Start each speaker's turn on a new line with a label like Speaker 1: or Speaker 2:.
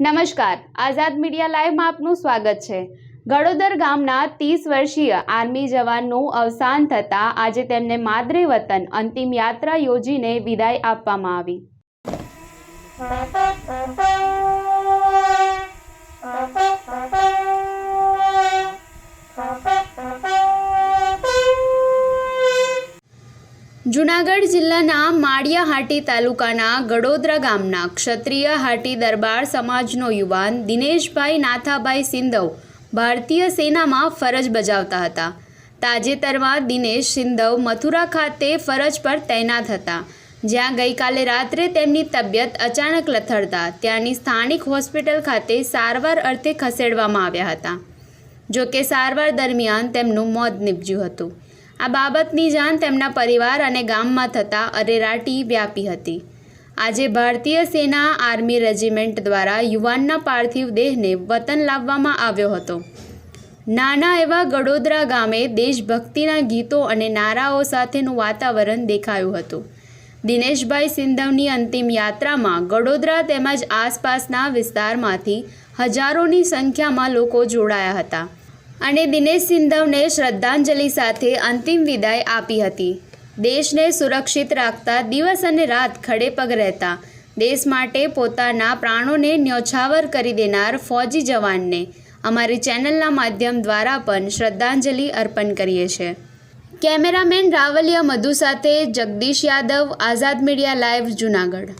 Speaker 1: નમસ્કાર. આઝાદ મીડિયા લાઈવમાં આપનું સ્વાગત છે. ગડોદર ગામના ત્રીસ વર્ષીય આર્મી જવાનનું અવસાન થતાં આજે તેમને માદરે વતન અંતિમ યાત્રા યોજીને વિદાય આપવામાં આવી. જુનાગઢ જિલ્લાના માળિયાહાટી તાલુકાના ગડોદરા ગામના ક્ષત્રિય હાટી દરબાર સમાજનો યુવાન દિનેશભાઈ નાથાભાઈ સિંધવ ભારતીય સેનામાં ફરજ બજાવતા હતા. તાજેતરમાં દિનેશ સિંધવ મથુરા ખાતે ફરજ પર તૈનાત હતા. જ્યાં ગઈકાલે રાત્રે તેમની તબિયત અચાનક લથડતા ત્યાંની સ્થાનિક હોસ્પિટલ ખાતે સારવાર અર્થે ખસેડવામાં આવ્યા હતા. જો કે સારવાર દરમિયાન તેમનું મોત નીપજ્યું હતું. આ બાબતની જાણ તેમના પરિવાર અને ગામમાં થતાં અરેરાટી વ્યાપી હતી. આજે ભારતીય સેના આર્મી રેજિમેન્ટ દ્વારા યુવાનના પાર્થિવ દેહને વતન લાવવામાં આવ્યો હતો. નાના એવા ગડોદરા ગામે દેશભક્તિના ગીતો અને નારાઓ સાથેનું વાતાવરણ દેખાયું હતું. દિનેશભાઈ સિંધવની અંતિમ યાત્રામાં ગડોદરા તેમજ આસપાસના વિસ્તારમાંથી હજારોની સંખ્યામાં લોકો જોડાયા હતા. અને દિનેશ સિંધવને શ્રદ્ધાંજલિ સાથે અંતિમ વિદાય આપી હતી. દેશને સુરક્ષિત રાખતા દિવસ અને રાત ખડે પગ રહેતા. દેશ માટે પોતાના પ્રાણોને ન્યોછાવર કરી દેનાર ફૌજી જવાનને અમારી ચેનલના માધ્યમ દ્વારા પણ શ્રદ્ધાંજલિ અર્પણ કરીએ છીએ. કેમેરામેન રાવલિયા મધુ સાથે જગદીશ યાદવ, આઝાદ મીડિયા લાઈવ, જુનાગઢ.